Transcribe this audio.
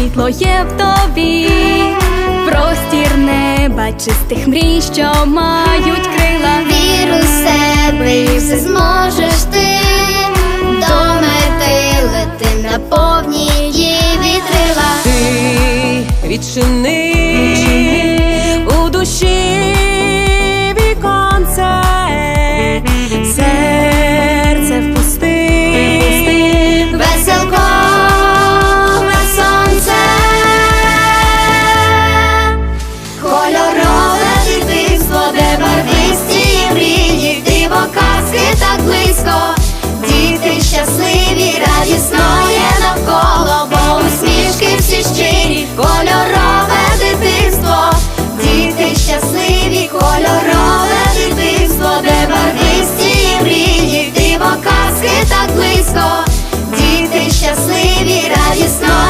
Світло є в тобі, простір неба, чистих мрій, що мають крила. Віру в себе і все зможеш ти до мети лети на повні її вітрила. ти відчини близько, діти щасливі, радісно